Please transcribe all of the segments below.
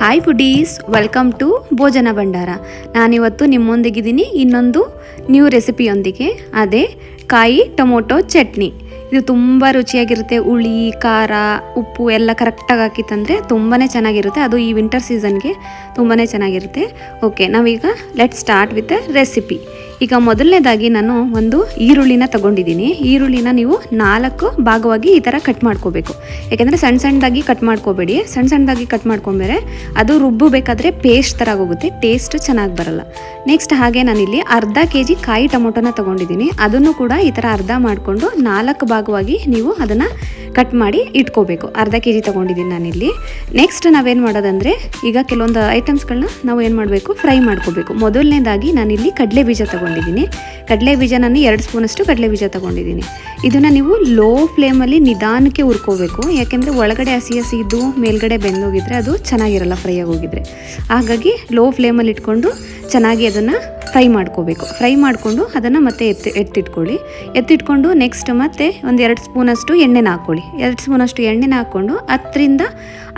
Hi foodies welcome to ಭೋಜನ ಭಂಡಾರ ನಾನಿವತ್ತು ನಿಮ್ಮೊಂದಿಗಿದ್ದೀನಿ ಇನ್ನೊಂದು ನ್ಯೂ ರೆಸಿಪಿಯೊಂದಿಗೆ ಅದೇ ಕಾಯಿ ಟೊಮೊಟೊ ಚಟ್ನಿ. ಇದು ತುಂಬ ರುಚಿಯಾಗಿರುತ್ತೆ, ಹುಳಿ, ಖಾರ, ಉಪ್ಪು ಎಲ್ಲ ಕರೆಕ್ಟಾಗಿ ಹಾಕಿತ್ತಂದರೆ ತಂದರೆ ತುಂಬಾ ಚೆನ್ನಾಗಿರುತ್ತೆ, ಅದು ಈ ವಿಂಟರ್ ಸೀಸನ್ಗೆ ತುಂಬಾ ಚೆನ್ನಾಗಿರುತ್ತೆ. ಓಕೆ ನಾವೀಗ ಲೆಟ್ ಸ್ಟಾರ್ಟ್ ವಿತ್ ರೆಸಿಪಿ ಈಗ ಮೊದಲನೇದಾಗಿ ನಾನು ಒಂದು ಈರುಳ್ಳಿನ ತಗೊಂಡಿದ್ದೀನಿ. ಈರುಳ್ಳಿನ ನೀವು ನಾಲ್ಕು ಭಾಗವಾಗಿ ಈ ಥರ ಕಟ್ ಮಾಡ್ಕೋಬೇಕು. ಯಾಕೆಂದರೆ ಸಣ್ಣ ಸಣ್ಣದಾಗಿ ಕಟ್ ಮಾಡ್ಕೋಬೇಡಿ. ಸಣ್ಣ ಸಣ್ಣದಾಗಿ ಕಟ್ ಮಾಡ್ಕೊಂಬೇರೆ ಅದು ರುಬ್ಬಬೇಕಾದ್ರೆ ಪೇಸ್ಟ್ ಥರ ಹೋಗುತ್ತೆ ಟೇಸ್ಟ್ ಚೆನ್ನಾಗಿ ಬರಲ್ಲ. ನೆಕ್ಸ್ಟ್ ಹಾಗೆ ನಾನಿಲ್ಲಿ ಅರ್ಧ ಕೆ ಜಿ ಕಾಯಿ ಟೊಮೊಟೊನ ತೊಗೊಂಡಿದ್ದೀನಿ. ಅದನ್ನು ಕೂಡ ಈ ಥರ ಅರ್ಧ ಮಾಡಿಕೊಂಡು ನಾಲ್ಕು ಭಾಗವಾಗಿ ನೀವು ಅದನ್ನು ಕಟ್ ಮಾಡಿ ಇಟ್ಕೋಬೇಕು. ಅರ್ಧ ಕೆ ಜಿ ತೊಗೊಂಡಿದ್ದೀನಿ ನಾನಿಲ್ಲಿ. ನೆಕ್ಸ್ಟ್ ನಾವೇನು ಮಾಡೋದಂದರೆ ಈಗ ಕೆಲವೊಂದು ಐಟಮ್ಸ್ಗಳನ್ನ ನಾವು ಏನು ಮಾಡಬೇಕು? ಫ್ರೈ ಮಾಡ್ಕೋಬೇಕು. ಮೊದಲನೇದಾಗಿ ನಾನಿಲ್ಲಿ ಕಡಲೆ ಬೀಜ ತೊಗೊಂಡಿದ್ದೀನಿ. ಕಡಲೆ ಬೀಜ ನಾನು ಎರಡು ಸ್ಪೂನಷ್ಟು ಕಡಲೆ ಬೀಜ ತೊಗೊಂಡಿದ್ದೀನಿ. ಇದನ್ನು ನೀವು ಲೋ ಫ್ಲೇಮಲ್ಲಿ ನಿಧಾನಕ್ಕೆ ಹುರ್ಕೋಬೇಕು. ಯಾಕೆಂದರೆ ಒಳಗಡೆ ಹಸಿ ಹಸಿ ಇದ್ದು ಮೇಲ್ಗಡೆ ಬೆಂದೋಗಿದ್ರೆ ಅದು ಚೆನ್ನಾಗಿರಲ್ಲ ಫ್ರೈ ಆಗೋಗಿದ್ರೆ ಹಾಗಾಗಿ ಲೋ ಫ್ಲೇಮಲ್ಲಿ ಇಟ್ಕೊಂಡು ಚೆನ್ನಾಗಿ ಅದನ್ನು ಫ್ರೈ ಮಾಡ್ಕೋಬೇಕು. ಫ್ರೈ ಮಾಡಿಕೊಂಡು ಅದನ್ನು ಮತ್ತೆ ಎತ್ತಿ, ಎತ್ತಿಟ್ಕೊಳ್ಳಿ. ಎತ್ತಿಟ್ಕೊಂಡು ನೆಕ್ಸ್ಟ್ ಮತ್ತೆ ಒಂದು ಎರಡು ಸ್ಪೂನಷ್ಟು ಎಣ್ಣೆನ ಹಾಕ್ಕೊಳ್ಳಿ. ಎರಡು ಸ್ಪೂನಷ್ಟು ಎಣ್ಣೆನ ಹಾಕ್ಕೊಂಡು ಹತ್ತರಿಂದ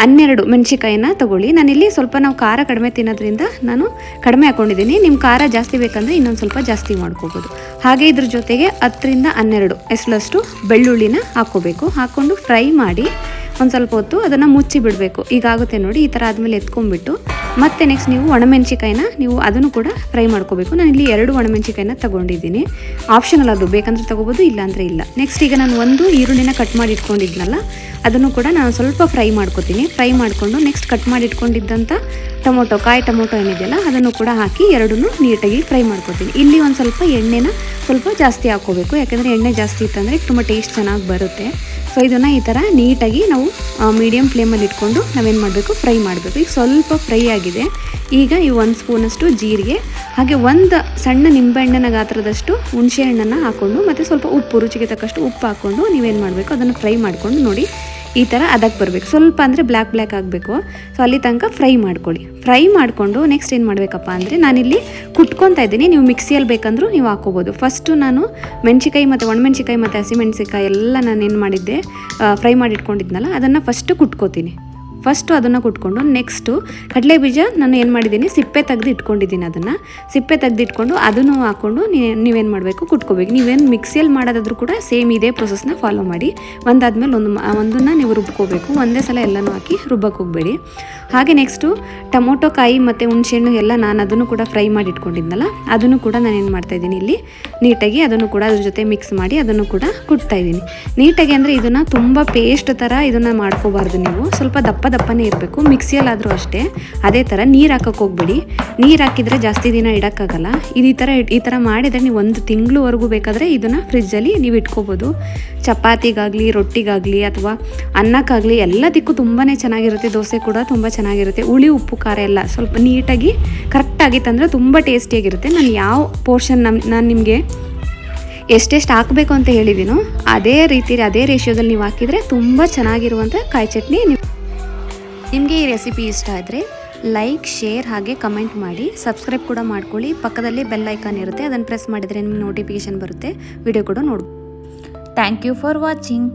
ಹನ್ನೆರಡು ಮೆಣಸಿಕಾಯಿನ ತಗೊಳ್ಳಿ. ನಾನಿಲ್ಲಿ ಸ್ವಲ್ಪ ನಾವು ಖಾರ ಕಡಿಮೆ ತಿನ್ನೋದ್ರಿಂದ ನಾನು ಕಡಿಮೆ ಹಾಕ್ಕೊಂಡಿದ್ದೀನಿ ನಿಮ್ಮ ಖಾರ ಜಾಸ್ತಿ ಬೇಕಂದರೆ ಇನ್ನೊಂದು ಸ್ವಲ್ಪ ಜಾಸ್ತಿ ಮಾಡ್ಕೋಬೋದು. ಹಾಗೆ ಇದ್ರ ಜೊತೆಗೆ ಹತ್ತರಿಂದ ಹನ್ನೆರಡು ಎಷ್ಟು ಬೆಳ್ಳುಳ್ಳಿನ ಹಾಕ್ಕೋಬೇಕು. ಹಾಕ್ಕೊಂಡು ಫ್ರೈ ಮಾಡಿ ಒಂದು ಸ್ವಲ್ಪ ಹೊತ್ತು ಅದನ್ನು ಮುಚ್ಚಿ ಬಿಡಬೇಕು ಈಗಾಗುತ್ತೆ ನೋಡಿ, ಈ ಥರ ಆದಮೇಲೆ ಎತ್ಕೊಂಡ್ಬಿಟ್ಟು ಮತ್ತೆ ನೆಕ್ಸ್ಟ್ ನೀವು ಒಣಮೆಣಸಿಕಾಯಿನ ನೀವು ಅದನ್ನು ಕೂಡ ಫ್ರೈ ಮಾಡ್ಕೋಬೇಕು. ನಾನು ಇಲ್ಲಿ ಎರಡು ಒಣಮೆಣಸಿಕಾಯಿನ ತಗೊಂಡಿದ್ದೀನಿ. ಆಪ್ಷನಲ್ ಅದು ಬೇಕಂದ್ರೆ ತಗೋಬೋದು ಇಲ್ಲ ಅಂದರೆ ಇಲ್ಲ. ನೆಕ್ಸ್ಟ್ ಈಗ ನಾನು ಒಂದು ಈರುಳ್ಳಿನ ಕಟ್ ಮಾಡಿ ಇಟ್ಕೊಂಡಿದ್ನಲ್ಲ, ಅದನ್ನು ಕೂಡ ನಾನು ಸ್ವಲ್ಪ ಫ್ರೈ ಮಾಡ್ಕೋತೀನಿ. ಫ್ರೈ ಮಾಡಿಕೊಂಡು ನೆಕ್ಸ್ಟ್ ಕಟ್ ಮಾಡಿ ಇಟ್ಕೊಂಡಿದ್ದಂಥ ಟೊಮೊಟೊ, ಕಾಯಿ ಟೊಮೊಟೊ ಏನಿದೆಯಲ್ಲ, ಅದನ್ನು ಕೂಡ ಹಾಕಿ ಎರಡನ್ನೂ ನೀಟಾಗಿ ಫ್ರೈ ಮಾಡ್ಕೋತೀನಿ. ಇಲ್ಲಿ ಒಂದು ಸ್ವಲ್ಪ ಎಣ್ಣೆನ ಸ್ವಲ್ಪ ಜಾಸ್ತಿ ಹಾಕ್ಕೋಬೇಕು. ಯಾಕೆಂದರೆ ಎಣ್ಣೆ ಜಾಸ್ತಿ ಇತ್ತಂದರೆ ತುಂಬ ಟೇಸ್ಟ್ ಚೆನ್ನಾಗಿ ಬರುತ್ತೆ. ಸೊ ಇದನ್ನು ಈ ಥರ ನೀಟಾಗಿ ನಾವು ಮೀಡಿಯಮ್ ಫ್ಲೇಮಲ್ಲಿ ಇಟ್ಕೊಂಡು ನಾವೇನು ಮಾಡಬೇಕು? ಫ್ರೈ ಮಾಡಬೇಕು. ಈಗ ಸ್ವಲ್ಪ ಫ್ರೈ ಆಗಿದೆ. ಈಗ ಈ ಒಂದು ಸ್ಪೂನಷ್ಟು ಜೀರಿಗೆ, ಹಾಗೆ ಒಂದು ಸಣ್ಣ ನಿಂಬೆಹಣ್ಣಿನ ಗಾತ್ರದಷ್ಟು ಹುಣಸೆ ಹಣ್ಣನ್ನು ಹಾಕ್ಕೊಂಡು ಮತ್ತು ಸ್ವಲ್ಪ ಉಪ್ಪು, ರುಚಿಗೆ ತಕ್ಕಷ್ಟು ಉಪ್ಪು ಹಾಕ್ಕೊಂಡು ನೀವೇನು ಮಾಡಬೇಕು? ಅದನ್ನು ಫ್ರೈ ಮಾಡಿಕೊಂಡು ನೋಡಿ. ಈ ಥರ ಅದಕ್ಕೆ ಬರಬೇಕು. ಸ್ವಲ್ಪ ಅಂದರೆ ಬ್ಲ್ಯಾಕ್ ಬ್ಲ್ಯಾಕ್ ಆಗಬೇಕು. ಸೊ ಅಲ್ಲಿ ತನಕ ಫ್ರೈ ಮಾಡ್ಕೊಳ್ಳಿ. ಫ್ರೈ ಮಾಡಿಕೊಂಡು ನೆಕ್ಸ್ಟ್ ಏನು ಮಾಡಬೇಕಪ್ಪ ಅಂದರೆ ನಾನಿಲ್ಲಿ ಕುಟ್ಕೊತಾ ಇದ್ದೀನಿ. ನೀವು ಮಿಕ್ಸಿಯಲ್ಲಿ ಬೇಕಂದ್ರೂ ನೀವು ಹಾಕೋಬೋದು ಫಸ್ಟು ನಾನು ಮೆಣಸಿಕಾಯಿ ಮತ್ತು ಒಣಮೆಣ್ಸಿಕಾಯಿ ಮತ್ತು ಹಸಿಮೆಣ್ಸಿಕಾಯಿ ಎಲ್ಲ ನಾನು ಏನು ಮಾಡಿದ್ದೆ ಫ್ರೈ ಮಾಡಿ ಇಟ್ಕೊಂಡಿದ್ನಲ್ಲ ಅದನ್ನು ಫಸ್ಟು ಕುಟ್ಕೋತೀನಿ. ಫಸ್ಟು ಅದನ್ನು ಕುಟ್ಕೊಂಡು ನೆಕ್ಸ್ಟು ಕಡಲೆ ಬೀಜ ನಾನು ಏನು ಮಾಡಿದ್ದೀನಿ? ಸಿಪ್ಪೆ ತೆಗೆದು ಇಟ್ಕೊಂಡಿದ್ದೀನಿ ಅದನ್ನು. ಸಿಪ್ಪೆ ತೆಗೆದು ಇಟ್ಕೊಂಡು ಅದನ್ನು ಹಾಕ್ಕೊಂಡು ನೀವೇನು ಮಾಡಬೇಕು? ಕುಟ್ಕೋಬೇಕು. ನೀವೇನು ಮಿಕ್ಸಿಯಲ್ಲಿ ಮಾಡೋದಾದ್ರೂ ಕೂಡ ಸೇಮ್ ಇದೇ ಪ್ರೊಸೆಸ್ನ ಫಾಲೋ ಮಾಡಿ. ಒಂದಾದ್ಮೇಲೆ ಒಂದು ಒಂದನ್ನು ನೀವು ರುಬ್ಕೋಬೇಕು. ಒಂದೇ ಸಲ ಎಲ್ಲನೂ ಹಾಕಿ ರುಬ್ಬಕ್ಕೆ ಹೋಗಬೇಡಿ. ಹಾಗೆ ನೆಕ್ಸ್ಟು ಟೊಮೊಟೊ, ಕಾಯಿ ಮತ್ತು ಹುಣಸೆಹಣ್ಣು ಎಲ್ಲ ನಾನು ಅದನ್ನು ಕೂಡ ಫ್ರೈ ಮಾಡಿ ಇಟ್ಕೊಂಡಿದ್ನಲ್ಲ, ಅದನ್ನು ಕೂಡ ನಾನು ಏನು ಮಾಡ್ತಾಯಿದ್ದೀನಿ ಇಲ್ಲಿ, ನೀಟಾಗಿ ಅದನ್ನು ಕೂಡ ಅದ್ರ ಜೊತೆ ಮಿಕ್ಸ್ ಮಾಡಿ ಅದನ್ನು ಕೂಡ ಕುಟ್ತಾಯಿದ್ದೀನಿ ನೀಟಾಗಿ ಅಂದರೆ ಇದನ್ನು ತುಂಬ ಪೇಸ್ಟ್ ಥರ ಇದನ್ನು ಮಾಡ್ಕೋಬಾರ್ದು ನೀವು. ಸ್ವಲ್ಪ ದಪ್ಪ ದಪ್ಪನೇ ಇರಬೇಕು, ಮಿಕ್ಸಿಯಲ್ಲಾದರೂ ಅಷ್ಟೇ. ಅದೇ ಥರ ನೀರು ಹಾಕೋಕೆ ಹೋಗ್ಬೇಡಿ. ನೀರು ಹಾಕಿದರೆ ಜಾಸ್ತಿ ದಿನ ಇಡೋಕ್ಕಾಗಲ್ಲ. ಇದು ಈ ಥರ ಈ ಥರ ಮಾಡಿದರೆ ನೀವು ಒಂದು ತಿಂಗಳವರೆಗೂ ಬೇಕಾದರೆ ಇದನ್ನು ಫ್ರಿಜ್ಜಲ್ಲಿ ನೀವು ಇಟ್ಕೋಬೋದು. ಚಪಾತಿಗಾಗಲಿ, ರೊಟ್ಟಿಗಾಗಲಿ ಅಥವಾ ಅನ್ನಕ್ಕಾಗಲಿ ಎಲ್ಲದಕ್ಕೂ ತುಂಬಾ ಚೆನ್ನಾಗಿರುತ್ತೆ. ದೋಸೆ ಕೂಡ ತುಂಬ ಚೆನ್ನಾಗಿರುತ್ತೆ. ಹುಳಿ, ಉಪ್ಪು, ಖಾರ ಎಲ್ಲ ಸ್ವಲ್ಪ ನೀಟಾಗಿ, ಕರೆಕ್ಟಾಗಿ ತಂದರೆ ತುಂಬ ಟೇಸ್ಟಿಯಾಗಿರುತ್ತೆ. ನಾನು ಯಾವ ಪೋರ್ಷನ್ ನಮ್ಮ ನಾನು ನಿಮಗೆ ಎಷ್ಟೆಷ್ಟು ಹಾಕಬೇಕು ಅಂತ ಹೇಳಿದ್ದೀನೋ ಅದೇ ರೀತಿ, ಅದೇ ರೇಷಿಯೋದಲ್ಲಿ ನೀವು ಹಾಕಿದರೆ ತುಂಬ ಚೆನ್ನಾಗಿರುವಂಥ ಕಾಯಿ ಚಟ್ನಿ ನೀವು ನಿಮಗೆ ಈ ರೆಸಿಪಿ ಇಷ್ಟ ಆದರೆ ಲೈಕ್, ಶೇರ್ ಹಾಗೆ ಕಮೆಂಟ್ ಮಾಡಿ. ಸಬ್ಸ್ಕ್ರೈಬ್ ಕೂಡ ಮಾಡ್ಕೊಳ್ಳಿ. ಪಕ್ಕದಲ್ಲಿ ಬೆಲ್ ಐಕಾನ್ ಇರುತ್ತೆ. ಅದನ್ನು ಪ್ರೆಸ್ ಮಾಡಿದರೆ ನಿಮಗೆ ನೋಟಿಫಿಕೇಷನ್ ಬರುತ್ತೆ. ವಿಡಿಯೋ ಕೂಡ ನೋಡ್ಬೋದು ಥ್ಯಾಂಕ್ ಯು ಫಾರ್ ವಾಚಿಂಗ್